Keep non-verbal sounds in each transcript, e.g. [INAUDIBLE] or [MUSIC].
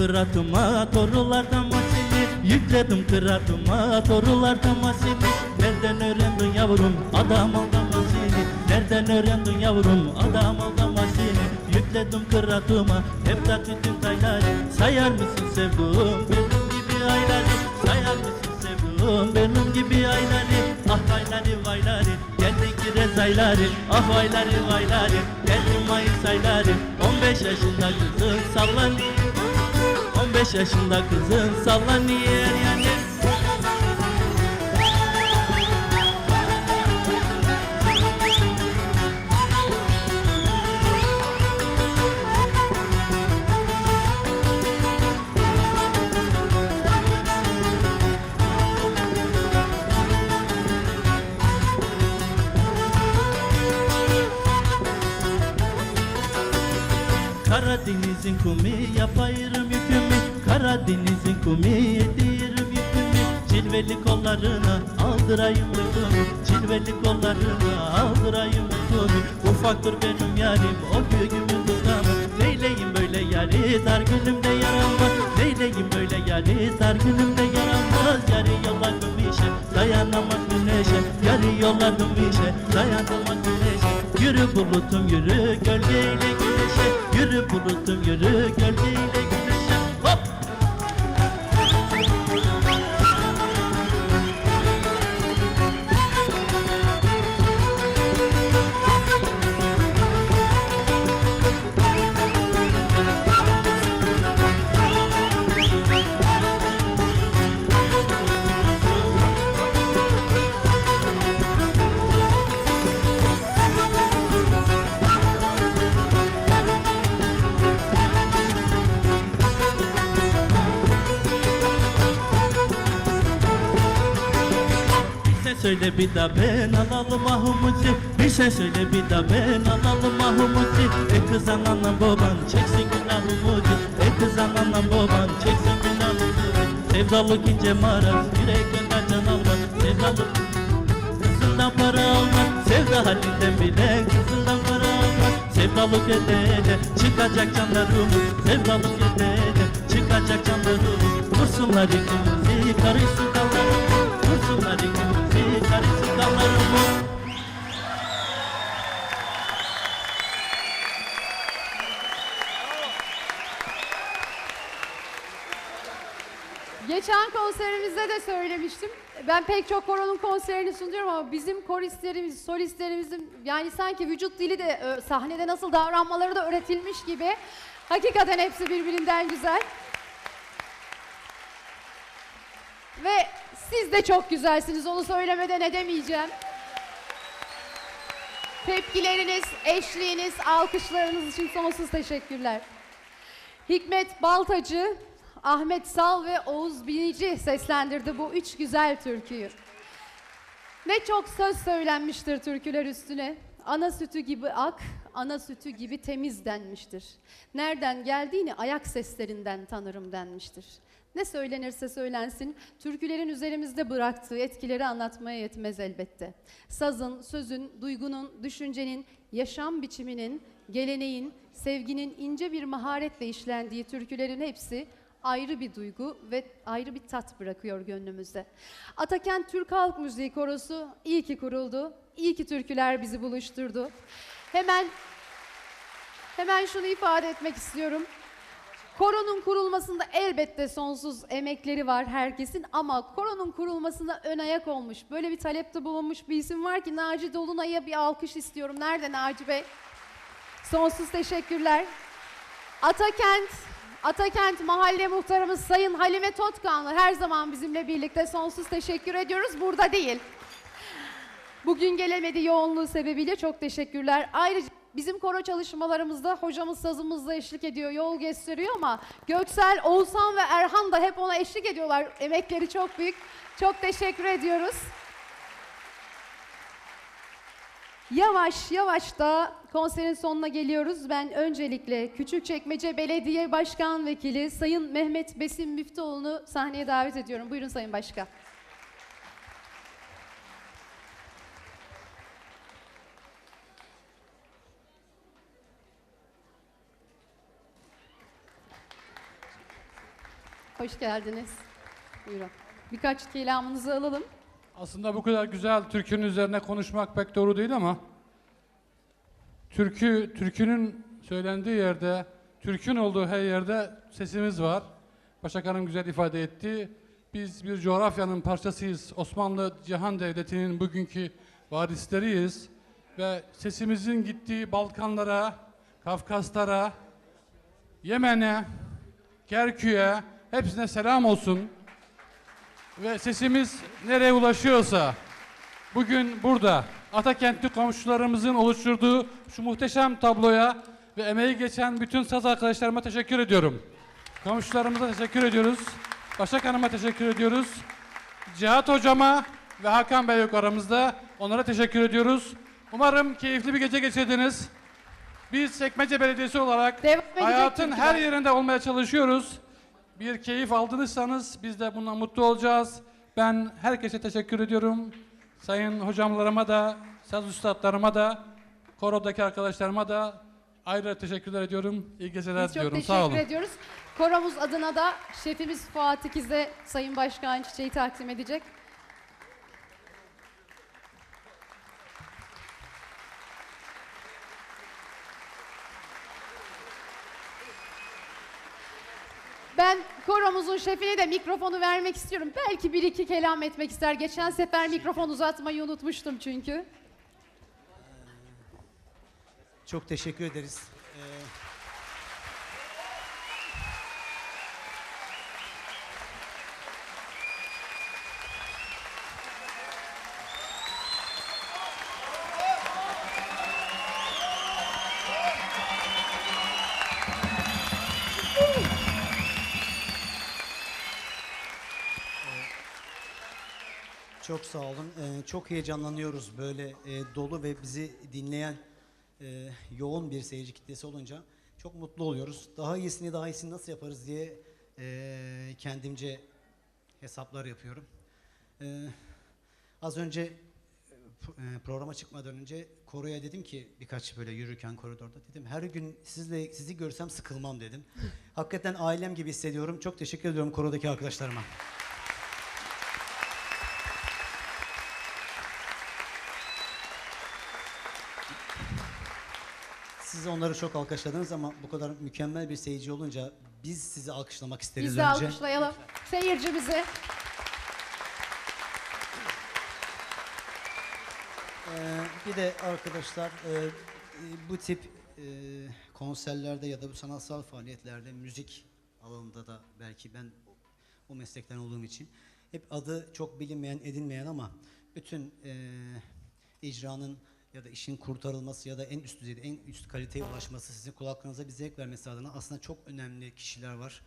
kıratıma Torulardan masini Yükledim kıratıma Torulardan masini Nereden öğrendin yavrum adam aldamasını Nereden öğrendin yavrum adam aldamasını Yükledim kıratıma Hep de tütün tayları Sayar mısın sevduğum benim gibi ayları? Sayar mısın sevduğum benim gibi ayları? Ah ayları vayları Geldi kirez ayları. Ah vayları vayları Geldi mayıs ayları. 15 yaşında kızın sallanıyor 15 yaşında kızın sallanıyor. yani aldırayım uykumu Cilveli kollarına aldırayım uykumu Ufaktır benim yarim o göğümün tutamı Neyleyim böyle yari dar günümde yaramaz Neyleyim böyle yari dar günümde yaramaz Yarı yolladım işe dayanamaz güneşe. Yarı yolladım işe dayanamaz güneşe. Yürü bulutum yürü gölgeyle güneşe. Yürü bulutum yürü gölgeyle söyle bir da ben alalım ahumuzu Bir sen söyle bir da ben alalım ahumuzu E kız ananla baban çeksin günahımızı. E kız ananla baban çeksin günahımızı. Sevdalık ince maraz yürekten can almaz Sevdalık kızından para almaz Sevda halinden bile kızından para almaz Sevdalık edene çıkacak canlarımız Sevdalık edene çıkacak canlarımız Vursunlar ikimizi karışsın Geçen konserimizde de söylemiştim. Ben pek çok koronun konserini sunuyorum ama bizim koristlerimiz, solistlerimizin yani sanki vücut dili de e, sahnede nasıl davranmaları da öğretilmiş gibi. Hakikaten hepsi birbirinden güzel. Ve de çok güzelsiniz onu söylemeden edemeyeceğim. Tepkileriniz, eşliğiniz, alkışlarınız için sonsuz teşekkürler. Hikmet Baltacı, Ahmet Sal ve Oğuz Binici seslendirdi bu üç güzel türküyü. Ne çok söz söylenmiştir türküler üstüne. Ana sütü gibi ak, ana sütü gibi temiz denmiştir. Nereden geldiğini ayak seslerinden tanırım denmiştir. Ne söylenirse söylensin, türkülerin üzerimizde bıraktığı etkileri anlatmaya yetmez elbette. Sazın, sözün, duygunun, düşüncenin, yaşam biçiminin, geleneğin, sevginin ince bir maharetle işlendiği türkülerin hepsi ayrı bir duygu ve ayrı bir tat bırakıyor gönlümüzde. Atakent Türk Halk Müziği Korosu iyi ki kuruldu. İyi ki türküler bizi buluşturdu. Hemen hemen şunu ifade etmek istiyorum. Koronun kurulmasında elbette sonsuz emekleri var herkesin ama koronun kurulmasına ön ayak olmuş, böyle bir talepte bulunmuş bir isim var ki Naci Dolunay'a bir alkış istiyorum. Nerede Naci Bey? Sonsuz teşekkürler. Atakent, Atakent Mahalle Muhtarımız Sayın Halime Totkanlı her zaman bizimle birlikte sonsuz teşekkür ediyoruz. Burada değil. Bugün gelemedi yoğunluğu sebebiyle çok teşekkürler. Ayrıca bizim koro çalışmalarımızda hocamız sazımızla eşlik ediyor, yol gösteriyor ama Göksel, Oğuzhan ve Erhan da hep ona eşlik ediyorlar. Emekleri çok büyük. Çok teşekkür ediyoruz. Yavaş yavaş da konserin sonuna geliyoruz. Ben öncelikle Küçükçekmece Belediye Başkan Vekili Sayın Mehmet Besim Müftüoğlu'nu sahneye davet ediyorum. Buyurun Sayın Başkan. Hoş geldiniz. Buyurun. Birkaç kelamınızı alalım. Aslında bu kadar güzel türkünün üzerine konuşmak pek doğru değil ama türkü türkünün söylendiği yerde, türkün olduğu her yerde sesimiz var. Başak Hanım güzel ifade etti. Biz bir coğrafyanın parçasıyız. Osmanlı Cihan Devleti'nin bugünkü varisleriyiz ve sesimizin gittiği Balkanlara, Kafkaslara, Yemen'e, Kerkük'e hepsine selam olsun ve sesimiz nereye ulaşıyorsa bugün burada Atakentli komşularımızın oluşturduğu şu muhteşem tabloya ve emeği geçen bütün saz arkadaşlarıma teşekkür ediyorum. Komşularımıza teşekkür ediyoruz. Başak Hanım'a teşekkür ediyoruz. Cihat Hocama ve Hakan Bey yok aramızda. Onlara teşekkür ediyoruz. Umarım keyifli bir gece geçirdiniz. Biz Sekmece Belediyesi olarak Devam hayatın her yerinde olmaya çalışıyoruz. Bir keyif aldınızsanız biz de bundan mutlu olacağız. Ben herkese teşekkür ediyorum. Sayın hocamlarıma da, saz üstadlarıma da, korodaki arkadaşlarıma da ayrı teşekkürler ediyorum. İyi geceler Biz çok diliyorum. teşekkür Sağ olun. ediyoruz. Koromuz adına da şefimiz Fuat İkiz'e Sayın Başkan çiçeği takdim edecek. Ben koromuzun şefine de mikrofonu vermek istiyorum. Belki bir iki kelam etmek ister. Geçen sefer mikrofon uzatmayı unutmuştum çünkü. Çok teşekkür ederiz. Çok sağ olun. Ee, çok heyecanlanıyoruz böyle e, dolu ve bizi dinleyen e, yoğun bir seyirci kitlesi olunca çok mutlu oluyoruz. Daha iyisini daha iyisini nasıl yaparız diye e, kendimce hesaplar yapıyorum. E, az önce e, pro- programa çıkmadan önce Koro'ya dedim ki birkaç böyle yürürken koridorda dedim her gün sizle sizi görsem sıkılmam dedim. [LAUGHS] Hakikaten ailem gibi hissediyorum. Çok teşekkür ediyorum Koro'daki arkadaşlarıma. Siz onları çok alkışladınız ama bu kadar mükemmel bir seyirci olunca biz sizi alkışlamak isteriz Biz de önce. alkışlayalım seyircimizi. Ee, bir de arkadaşlar e, bu tip e, konserlerde ya da bu sanatsal faaliyetlerde müzik alanında da belki ben o meslekten olduğum için hep adı çok bilinmeyen edilmeyen ama bütün e, icranın ya da işin kurtarılması ya da en üst düzeyde en üst kaliteye ulaşması sizin kulaklarınıza bir zevk vermesi adına aslında çok önemli kişiler var.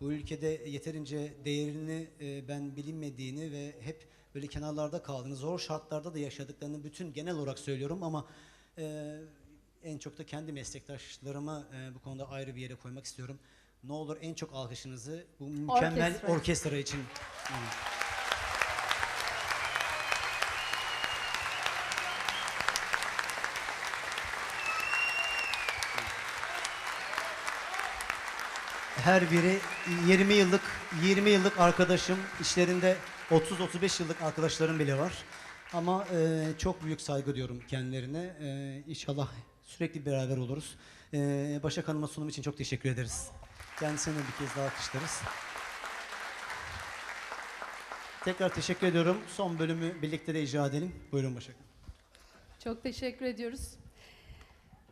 Bu ülkede yeterince değerini e, ben bilinmediğini ve hep böyle kenarlarda kaldığını, zor şartlarda da yaşadıklarını bütün genel olarak söylüyorum ama e, en çok da kendi meslektaşlarımı e, bu konuda ayrı bir yere koymak istiyorum. Ne olur en çok alkışınızı bu mükemmel Orkestra. orkestra, için. Evet. Her biri 20 yıllık 20 yıllık arkadaşım, işlerinde 30-35 yıllık arkadaşlarım bile var. Ama e, çok büyük saygı diyorum kendilerine. E, inşallah sürekli beraber oluruz. E, Başak Hanım'a sunum için çok teşekkür ederiz. Kendisine bir kez daha alkışlarız. Tekrar teşekkür ediyorum. Son bölümü birlikte de icra edelim. Buyurun Başak. Çok teşekkür ediyoruz.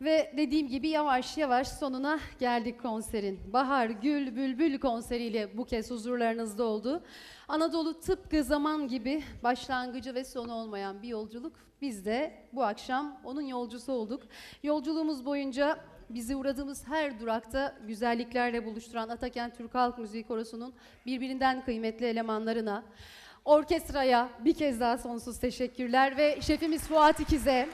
Ve dediğim gibi yavaş yavaş sonuna geldik konserin. Bahar Gül Bülbül konseriyle bu kez huzurlarınızda oldu. Anadolu tıpkı zaman gibi başlangıcı ve sonu olmayan bir yolculuk. Biz de bu akşam onun yolcusu olduk. Yolculuğumuz boyunca bizi uğradığımız her durakta güzelliklerle buluşturan Atakent Türk Halk Müziği Korosu'nun birbirinden kıymetli elemanlarına, orkestraya bir kez daha sonsuz teşekkürler ve şefimiz Fuat İkiz'e,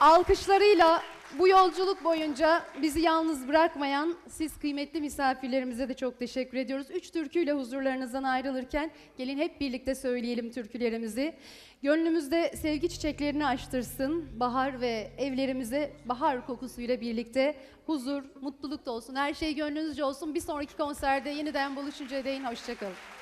Alkışlarıyla bu yolculuk boyunca bizi yalnız bırakmayan siz kıymetli misafirlerimize de çok teşekkür ediyoruz. Üç türküyle huzurlarınızdan ayrılırken gelin hep birlikte söyleyelim türkülerimizi. Gönlümüzde sevgi çiçeklerini açtırsın. Bahar ve evlerimize bahar kokusuyla birlikte huzur, mutluluk da olsun. Her şey gönlünüzce olsun. Bir sonraki konserde yeniden buluşuncaya değin. Hoşçakalın.